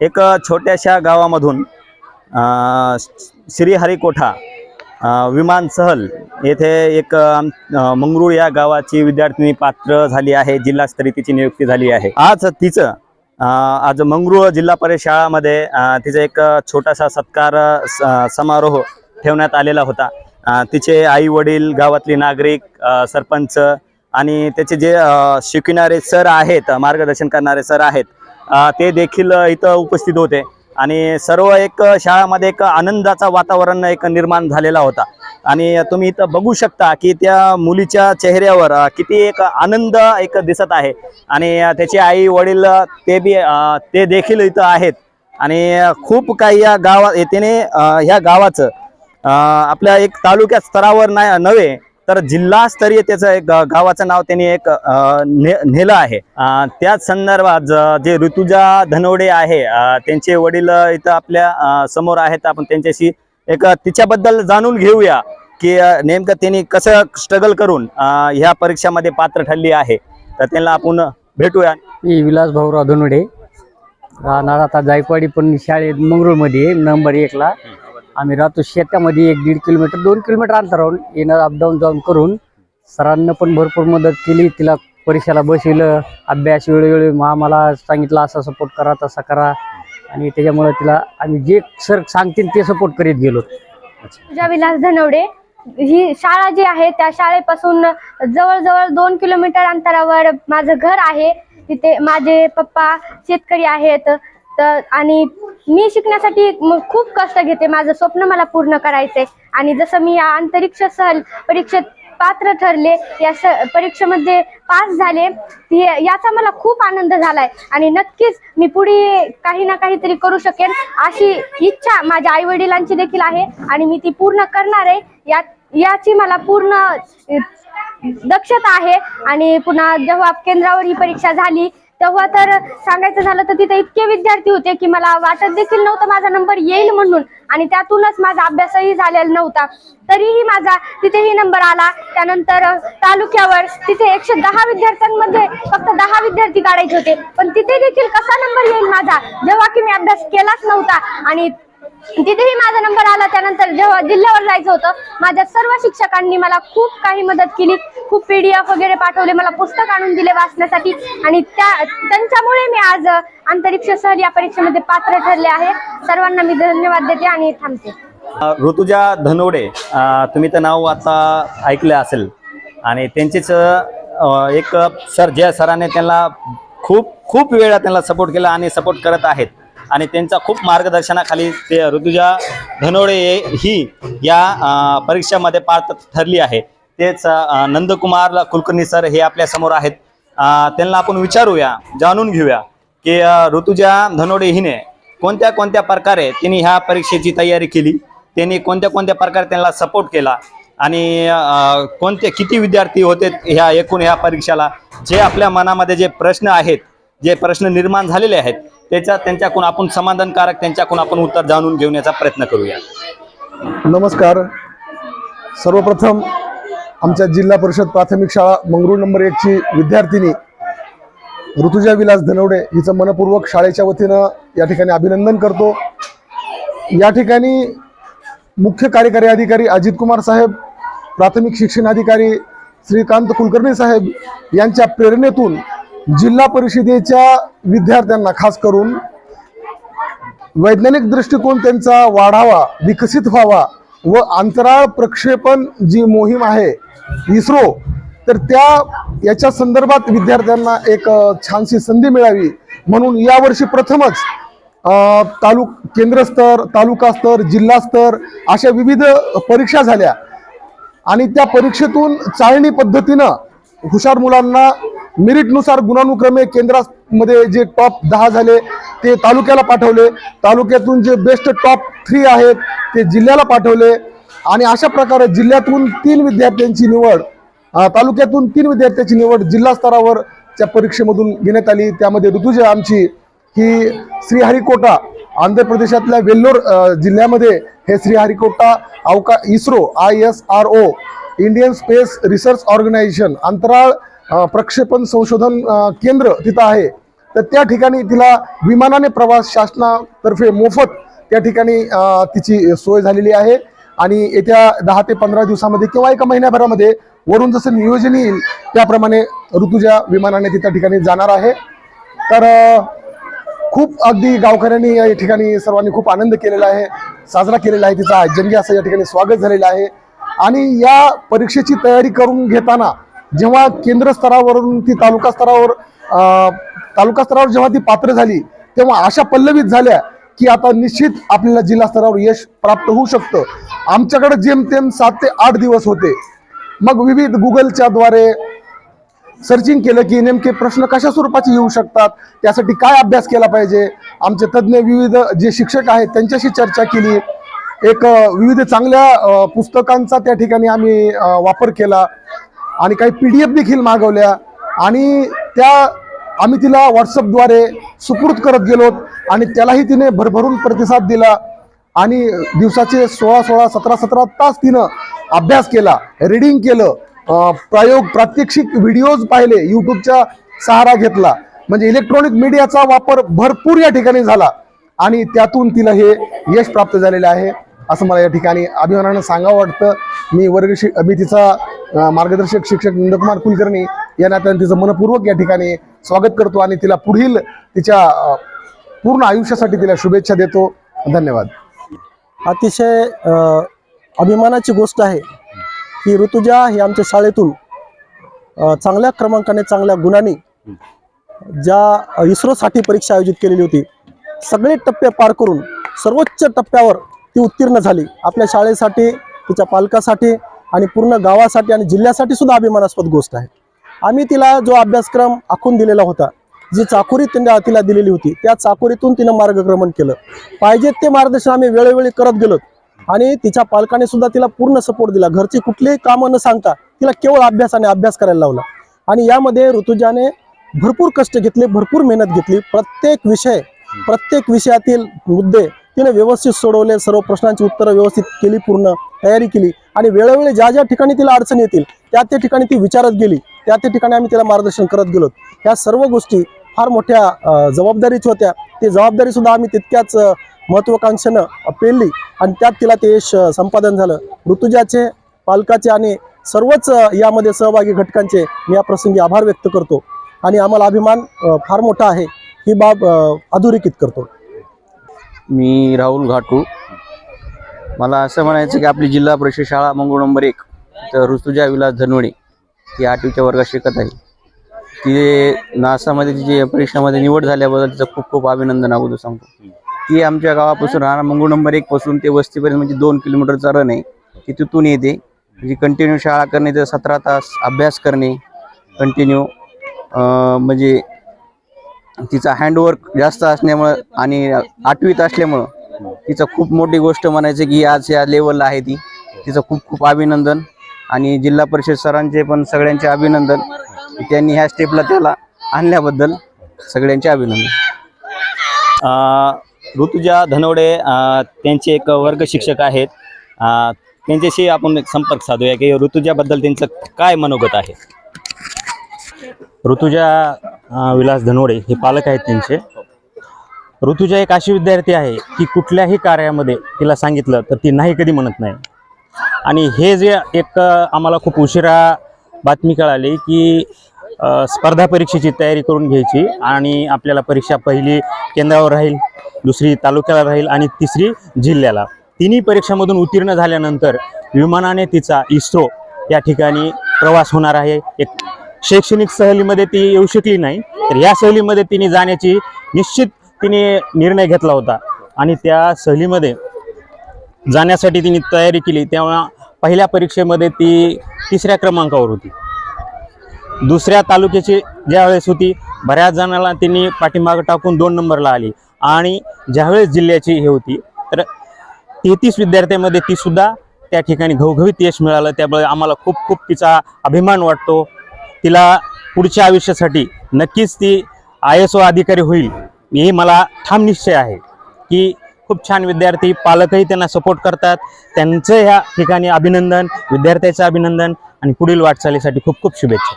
एक छोट्याशा गावामधून श्रीहरिकोठा विमान सहल येथे एक मंगरूळ या गावाची विद्यार्थिनी पात्र झाली आहे जिल्हास्तरीय तिची नियुक्ती झाली आहे. आज तिचं आज मंगरूळ जिल्हा परिषद शाळामध्ये तिचा एक छोटासा सत्कार स- समारोह ठेवण्यात आलेला होता. तिचे आई वडील गावातले नागरिक सरपंच आणि त्याचे जे शिकणारे सर आहेत मार्गदर्शन करणारे सर आहेत ते देखील इथं उपस्थित होते. आणि सर्व एक शाळामध्ये एक आनंदाचा वातावरण एक निर्माण झालेला होता. आणि तुम्ही इथं बघू शकता की त्या मुलीच्या चेहऱ्यावर किती एक आनंद एक दिसत आहे. आणि त्याचे आई वडील ते बी ते देखील इथं आहेत. आणि खूप काही या गावा येतेने ह्या गावाचं आपल्या एक तालुक्या स्तरावर नाही नव्हे तर जिल्हास्तरीय त्याचं एक गावाचं नाव त्यांनी एक नेलं आहे. त्याच संदर्भात जे ऋतुजा धनवडे आहे त्यांचे वडील इथं आपल्यासमोर आहेत. आपण त्यांच्याशी एक तिच्याबद्दल जाणून घेऊया की नेमकं त्यांनी कसं स्ट्रगल करून ह्या परीक्षामध्ये पात्र ठरली आहे. तर त्यांना आपण भेटूया. मी विलास भाऊराव धनवडे. राहणार आता जायकवाडी पण शाळेत मंगरूळमध्ये नंबर एकला आम्ही राहतो शेतामध्ये एक दीड किलोमीटर दोन किलोमीटर अंतरावरून येणं अपडाऊन जाऊन करून सरांना पण भरपूर मदत केली. तिला परीक्षेला बसविलं. अभ्यास वेळोवेळी मग आम्हाला सांगितलं असा सपोर्ट करा तसा करा. आणि त्याच्यामुळे तिला आम्ही जे सर सांगतील ते सपोर्ट करीत गेलो. पूजा विलास धनवडे ही शाळा जी आहे त्या शाळेपासून जवळजवळ दोन किलोमीटर अंतरावर माझं घर आहे. तिथे माझे पप्पा शेतकरी आहेत. तर आणि मी शिकण्यासाठी खूप कष्ट घेते. माझं स्वप्न मला पूर्ण करायचंय. आणि जसं मी या अंतरिक्ष सहल परीक्षेत पात्र ठरले या स परीक्षेमध्ये पास झाले ती याचा मला खूप आनंद झालाय. आणि नक्कीच मी पुढे काही ना काहीतरी करू शकेन अशी इच्छा माझ्या आई वडिलांची देखील आहे. आणि मी ती पूर्ण करणार आहे. या याची मला पूर्ण दक्षता आहे. आणि पुन्हा जेव्हा केंद्रावर ही परीक्षा झाली तेव्हा तर सांगायचं झालं तर तिथे इतके विद्यार्थी होते की मला वाटत देखील नव्हतं माझा नंबर येईल म्हणून. आणि त्यातूनच माझा अभ्यासही झालेला नव्हता. तरीही माझा तिथेही नंबर आला. त्यानंतर तालुक्यावर तिथे एकशे दहा विद्यार्थ्यांमध्ये फक्त दहा विद्यार्थी काढायचे होते. पण तिथे देखील कसा नंबर येईल माझा? जेव्हा की मी अभ्यास केलाच नव्हता. आणि तिथेही माझा नंबर आला त्यानंतर जेव्हा जिल्ह्यावर जायचं होतं माझ्या सर्व शिक्षकांनी मला खूप काही मदत केली. खूप पीडीएफ वगैरे पाठवले मला पुस्तक आणून दिले वाचण्यासाठी. आणि त्या त्यांच्यामुळे मी आज आंतरिक्ष अंतरिक्ष सहल या परीक्षेमध्ये पात्र ठरले आहे. सर्वांना मी धन्यवाद देते आणि थांबते. ऋतुजा धनोडे तुम्ही तर नाव आता ऐकलं असेल. आणि त्यांचेच एक सर ज्या सरांनी त्यांना खूप खूप वेळा त्यांना सपोर्ट केला आणि सपोर्ट करत आहेत. आणि त्यांचा खूप मार्गदर्शनाखाली ते ऋतुजा धनोडे ही या परीक्षेमध्ये पात्र ठरली आहे. तेच नंदकुमार कुलकर्णी सर हे आपल्यासमोर आहेत. त्यांना आपण विचारूया जाणून घेऊया की ऋतुजा धनोडे हिने कोणत्या कोणत्या प्रकारे त्यांनी ह्या परीक्षेची तयारी केली? त्यांनी कोणत्या कोणत्या प्रकारे त्यांना सपोर्ट केला? आणि कोणते किती विद्यार्थी होते ह्या एकूण ह्या परीक्षेला? जे आपल्या मनामध्ये जे प्रश्न आहेत जे प्रश्न निर्माण झालेले आहेत त्याच्या त्यांच्याकडून आपण समाधानकारक त्यांच्याकडून आपण उत्तर जाणून घेण्याचा प्रयत्न करूया. नमस्कार. सर्वप्रथम आमच्या जिल्हा परिषद प्राथमिक शाळा मंगरूळ नंबर एकची विद्यार्थिनी ऋतुजा विलास धनवडे हिचं मनपूर्वक शाळेच्या वतीनं या ठिकाणी अभिनंदन करतो. या ठिकाणी मुख्य कार्यकारी अधिकारी अजित कुमार साहेब प्राथमिक शिक्षण अधिकारी श्रीकांत कुलकर्णी साहेब यांच्या प्रेरणेतून जिल्हा परिषदेच्या विद्यार्थ्यांना खास करून वैज्ञानिक दृष्टिकोन त्यांचा वाढावा विकसित व्हावा व अंतराळ प्रक्षेपण जी मोहीम आहे इस्रो तर त्या याच्या संदर्भात विद्यार्थ्यांना एक छानशी संधी मिळावी. म्हणून यावर्षी प्रथमच तालुक केंद्रस्तर तालुका स्तर अशा विविध परीक्षा झाल्या. आणि त्या परीक्षेतून चाळणी पद्धतीनं हुशार मुलांना मेरिटनुसार गुणानुक्रमे केंद्रामध्ये जे टॉप दहा झाले ते तालुक्याला पाठवले. तालुक्यातून जे बेस्ट टॉप थ्री आहेत ते जिल्ह्याला पाठवले. आणि अशा प्रकारे जिल्ह्यातून तीन विद्यार्थ्यांची निवड तालुक्यातून तीन विद्यार्थ्यांची निवड जिल्हा स्तरावर त्या परीक्षेमधून घेण्यात आली. त्यामध्ये ऋतुजा आमची ही श्रीहरिकोटा आंध्र प्रदेशातल्या वेल्लोर जिल्ह्यामध्ये हे Sriharikota अवका ISRO I S R O Indian Space Research Organisation अंतराळ प्रक्षेपण संशोधन केंद्र तिथं आहे. तर त्या ठिकाणी तिला विमानाने प्रवास शासनातर्फे मोफत त्या ठिकाणी तिची सोय झालेली आहे. आणि येत्या दहा ते पंधरा दिवसामध्ये किंवा एका महिन्याभरामध्ये वरून जसं नियोजन येईल त्याप्रमाणे ऋतुजा विमानाने ती त्या ठिकाणी जाणार आहे. तर खूप अगदी गावकऱ्यांनी या ठिकाणी सर्वांनी खूप आनंद केलेला आहे साजरा केलेला आहे तिचा. जंगी असं या ठिकाणी स्वागत झालेलं आहे. आणि या परीक्षेची तयारी करून घेताना जेव्हा केंद्र स्तरावरून ती तालुका स्तरावर तालुका स्तरावर जेव्हा ती पात्र झाली तेव्हा अशा पल्लवीत झाल्या की आता निश्चित आपल्याला जिल्हा स्तरावर यश प्राप्त होऊ शकतं. आमच्याकडे जेमतेम सात ते आठ दिवस होते. मग विविध गुगलच्या द्वारे सर्चिंग केलं की नेमके प्रश्न कशा स्वरूपाचे येऊ शकतात त्यासाठी काय अभ्यास केला पाहिजे? आमचे तज्ज्ञ विविध जे शिक्षक आहेत त्यांच्याशी चर्चा केली. एक विविध चांगल्या पुस्तकांचा त्या ठिकाणी आम्ही वापर केला. आणि काही पी डी एफ देखील मागवल्या. आणि त्या आम्ही तिला व्हॉट्सअपद्वारे सुपूर्द करत गेलो आणि त्यालाही तिने भरभरून प्रतिसाद दिला आणि दिवसाचे सोळा सोळा सतरा सतरा तास तिनं अभ्यास केला रीडिंग केलं प्रयोग प्रात्यक्षिक व्हिडिओज पाहिले यूट्यूबचा सहारा घेतला. म्हणजे इलेक्ट्रॉनिक मीडियाचा वापर भरपूर या ठिकाणी झाला आणि त्यातून तिला हे यश प्राप्त झालेलं आहे. असं मला या ठिकाणी अभिमानानं सांगावं वाटतं. मी वर्ग मी तिचा मार्गदर्शक शिक्षक नंदकुमार कुलकर्णी या नात्याने तिचं मनपूर्वक या ठिकाणी स्वागत करतो आणि तिला पुढील तिच्या पूर्ण आयुष्यासाठी तिला शुभेच्छा देतो. धन्यवाद. अतिशय अभिमानाची गोष्ट आहे की ऋतुजा ही आमच्या शाळेतून चांगल्या क्रमांकाने चांगल्या गुणांनी ज्या इस्रोसाठी परीक्षा आयोजित केलेली होती सगळे टप्पे पार करून सर्वोच्च टप्प्यावर ती उत्तीर्ण झाली. आपल्या शाळेसाठी तिच्या पालकासाठी आणि पूर्ण गावासाठी आणि जिल्ह्यासाठी सुद्धा अभिमानास्पद गोष्ट आहे. आम्ही तिला जो अभ्यासक्रम आखून दिलेला होता जी चाकोरी तिने तिला दिलेली होती त्या चाकोरीतून तिनं मार्गक्रमण केलं. पाहिजे ते मार्गदर्शन आम्ही वेळोवेळी करत गेलो आणि तिच्या पालकाने सुद्धा तिला पूर्ण सपोर्ट दिला. घरची कुठलीही कामं न सांगता तिला केवळ अभ्यासाने अभ्यास करायला लावला. आणि यामध्ये ऋतुजाने भरपूर कष्ट घेतले भरपूर मेहनत घेतली. प्रत्येक विषय प्रत्येक विषयातील मुद्दे तिने व्यवस्थित सोडवले सर्व प्रश्नांची उत्तरं व्यवस्थित केली पूर्ण तयारी केली. आणि वेळोवेळी ज्या ज्या ठिकाणी तिला अडचणी येतील त्या त्या ठिकाणी ती विचारत गेली. त्या त्या ठिकाणी आम्ही तिला मार्गदर्शन करत गेलो. ह्या सर्व गोष्टी फार मोठ्या अ, जबाबदारीच्या होत्या. ती जबाबदारीसुद्धा आम्ही तितक्याच अ, महत्वाकांक्षेनं पेलली. आणि त्यात तिला ते यश संपादन झालं. ऋतुजाचे पालकाचे आणि सर्वच यामध्ये सहभागी घटकांचे मी या प्रसंगी आभार व्यक्त करतो. आणि आम्हाला अभिमान फार मोठा आहे. ही बाब अधोरेखित करतो. मी राहुल घाटू. मला असं म्हणायचं की आपली जिल्हा परिषद शाळा मंगळ नंबर एक तर ऋतुजा विलास धनवडे ही आठवीच्या वर्गात शिकत आहे. ती नासामध्ये तिची परीक्षामध्ये निवड झाल्याबद्दल तिचं खूप खूप अभिनंदन अगोदर सांगतो. ती आमच्या गावापासून राहणार मंगळ नंबर एक पासून ते वस्तीपर्यंत म्हणजे दोन किलोमीटरचा रन आहे. ती तिथून येते. म्हणजे कंटिन्यू शाळा करणे तर सतरा तास अभ्यास करणे कंटिन्यू म्हणजे तिचा हँडवर्क जास्त असल्यामुळं आणि आठवीत असल्यामुळं तिचं खूप मोठी गोष्ट म्हणायचं की आज या लेवलला आहे ती. तिचं खूप खूप अभिनंदन आणि जिल्हा परिषद सरांचे पण सगळ्यांचे अभिनंदन. त्यांनी ह्या स्टेपला त्याला आणल्याबद्दल सगळ्यांचे अभिनंदन. ऋतुजा धनवडे त्यांचे एक वर्ग शिक्षक आहेत. त्यांच्याशी आपण एक संपर्क साधूया की ऋतुजाबद्दल त्यांचं काय मनोगत आहे? ऋतुजा विलास धनोडे हे पालक आहेत त्यांचे. ऋतुजा एक अशी विद्यार्थी आहे की कुठल्याही कार्यामध्ये तिला सांगितलं तर ती नाही कधी म्हणत नाही. आणि हे जे एक आम्हाला खूप उशिरा बातमी कळाली की स्पर्धा परीक्षेची तयारी करून घ्यायची आणि आपल्याला परीक्षा पहिली केंद्रावर राहील दुसरी तालुक्याला राहील आणि तिसरी जिल्ह्याला. तिन्ही परीक्षामधून उत्तीर्ण झाल्यानंतर विमानाने तिचा इस्रो या ठिकाणी प्रवास होणार आहे. एक शैक्षणिक सहलीमध्ये ती येऊ शकली नाही. तर या सहलीमध्ये तिने जाण्याची निश्चित तिने निर्णय घेतला होता. आणि त्या सहलीमध्ये जाण्यासाठी तिने तयारी केली. तेव्हा पहिल्या परीक्षेमध्ये ती तिसऱ्या क्रमांकावर होती. दुसऱ्या तालुक्याची ज्यावेळेस होती बऱ्याच जणांना तिने पाठीमागं टाकून दोन नंबरला आली. आणि ज्यावेळेस जिल्ह्याची हे होती तर तेहतीस विद्यार्थ्यांमध्ये ती सुद्धा त्या ठिकाणी घवघवीत यश मिळालं. त्यामुळे आम्हाला खूप खूप तिचा अभिमान वाटतो. तिला पुढच्या आयुष्यासाठी नक्कीच ती आय एस ओ अधिकारी होईल हे मला ठाम निश्चय आहे की खूप छान विद्यार्थी पालकही त्यांना सपोर्ट करतात. त्यांचं ह्या ठिकाणी अभिनंदन विद्यार्थ्याचं अभिनंदन आणि पुढील वाटचालीसाठी खूप खूप शुभेच्छा.